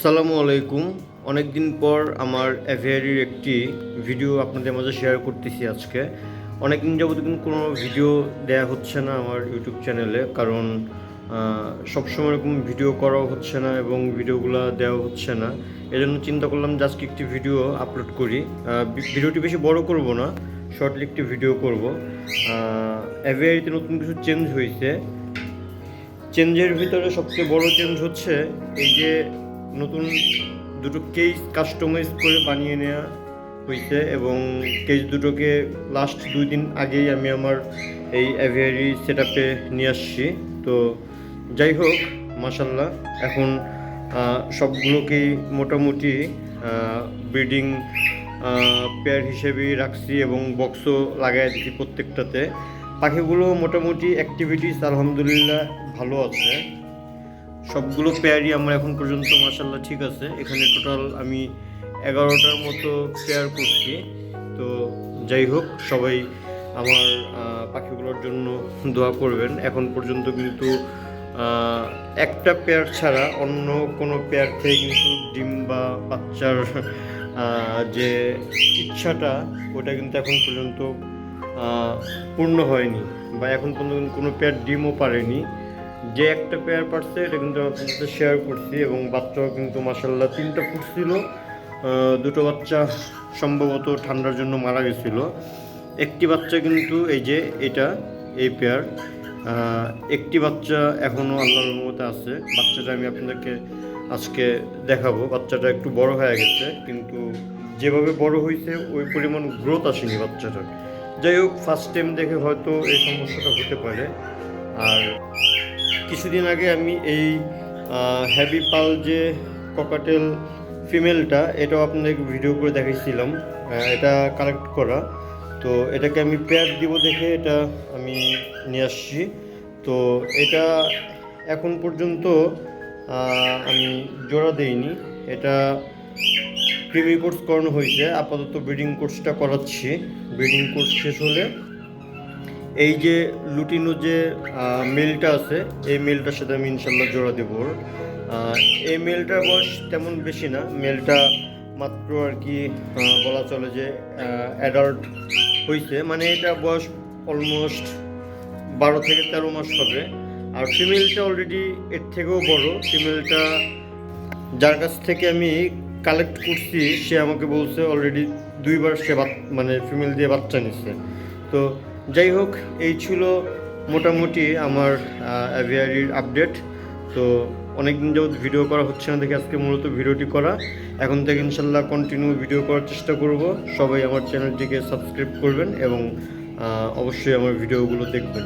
আসসালামু আলাইকুম। অনেক দিন পর আমার অ্যাভিয়ারির একটি ভিডিও আপনাদের মাঝে শেয়ার করতেছি আজকে। অনেক দিন যাবত কিন্তু কোনো ভিডিও দেয়া হচ্ছে না আমার ইউটিউব চ্যানেলে কারণ সবসময় এরকম ভিডিও করাও হচ্ছে না এবং ভিডিওগুলো দেওয়া হচ্ছে না। এজন্য চিন্তা করলাম যে আজকে একটি ভিডিও আপলোড করি। ভিডিওটি বেশি বড় করব না শর্টলি একটি ভিডিও করব। অ্যাভিয়ারিতে নতুন কিছু চেঞ্জ হয়েছে চেঞ্জের ভিতরে সবচেয়ে বড় চেঞ্জ হচ্ছে এই যে নতুন দুটো কেস কাস্টমাইজ করে বানিয়ে নেওয়া হয়েছে এবং কেস দুটোকে লাস্ট দুই দিন আগেই আমি আমার এই অ্যাভিয়ারি সেট আপে নিয়ে আসছি। তো যাই হোক মাসাল্লাহ এখন সবগুলোকেই মোটামুটি ব্রিডিং পেয়ার হিসেবেই রাখছি এবং বক্সও লাগাই দিচ্ছি প্রত্যেকটাতে। পাখিগুলো মোটামুটি অ্যাক্টিভিটিস আলহামদুলিল্লাহ, ভালো আছে। সবগুলো পেয়ারই আমার এখন পর্যন্ত মাসাল্লাহ ঠিক আছে। এখানে টোটাল আমি এগারোটার মতো পেয়ার করছি। তো যাই হোক, সবাই আমার পাখিগুলোর জন্য দোয়া করবেন। এখন পর্যন্ত কিন্তু একটা পেয়ার ছাড়া অন্য কোনো পেয়ার থেকে কিন্তু ডিম বা বাচ্চার যে ইচ্ছাটা, ওটা কিন্তু এখন পর্যন্ত পূর্ণ হয়নি বা এখন পর্যন্ত কোনো পেয়ার ডিমও পারেনি। যে একটা পেয়ার পারছে, এটা কিন্তু আপনার সাথে শেয়ার করছি এবং বাচ্চাও কিন্তু মাসাল্লাহ তিনটা ফুটছিল। দুটো বাচ্চা সম্ভবত ঠান্ডার জন্য মারা গেছিল। একটি বাচ্চা কিন্তু এই যে এটা, এই পেয়ার একটি বাচ্চা এখনও আল্লাহর মতে আছে। বাচ্চাটা আমি আপনাদেরকে আজকে দেখাবো। বাচ্চাটা একটু বড় হয়ে গেছে, কিন্তু যেভাবে বড় হয়েছে, ওই পরিমাণ গ্রোথ আসেনি বাচ্চাটার। যাই হোক ফার্স্ট টাইম দেখে হয়তো এই সমস্যাটা হতে পারে। আর কিছুদিন আগে আমি এই হ্যাভি পাল যে ককাটেল ফিমেলটা এটাও আপনাদেরকে ভিডিও করে দেখাইছিলাম। এটা কালেক্ট করা। তো এটাকে আমি প্যাড দিব দেখে এটা আমি নিয়ে আসছি। তো এটা এখন পর্যন্ত আমি জোড়া দেইনি। এটা প্রিমি কোর্স করানো হয়েছে। আপাতত ব্রিডিং কোর্সটা করাচ্ছি। ব্রিডিং কোর্স শেষ হলে এই যে লুটিনো যে মেলটা আছে, এই মেলটার সাথে আমি ইনশাল্লাহ জোড়া দেবো এই মেলটার বয়স তেমন বেশি না, মেলটা মাত্র আর কি বলা চলে যে অ্যাডাল্ট হয়েছে মানে এটা বয়স অলমোস্ট বারো থেকে তেরো মাস হবে। আর ফিমেলটা অলরেডি এর থেকেও বড়। ফিমেলটা যার কাছ থেকে আমি কালেক্ট করছি, সে আমাকে বলছে অলরেডি দুইবার সে মানে ফিমেল দিয়ে বাচ্চা নিচ্ছে তো যাই হোক এই ছিল মোটামুটি আমার অ্যাভিয়ারির আপডেট তো অনেক দিন যাবত ভিডিও করা হচ্ছে না দেখে আজকে মূলত ভিডিওটি করা। এখন থেকে ইনশাল্লাহ কন্টিনিউ ভিডিও করার চেষ্টা করব। সবাই আমার চ্যানেলটিকে সাবস্ক্রাইব করবেন এবং অবশ্যই আমার ভিডিওগুলো দেখবেন।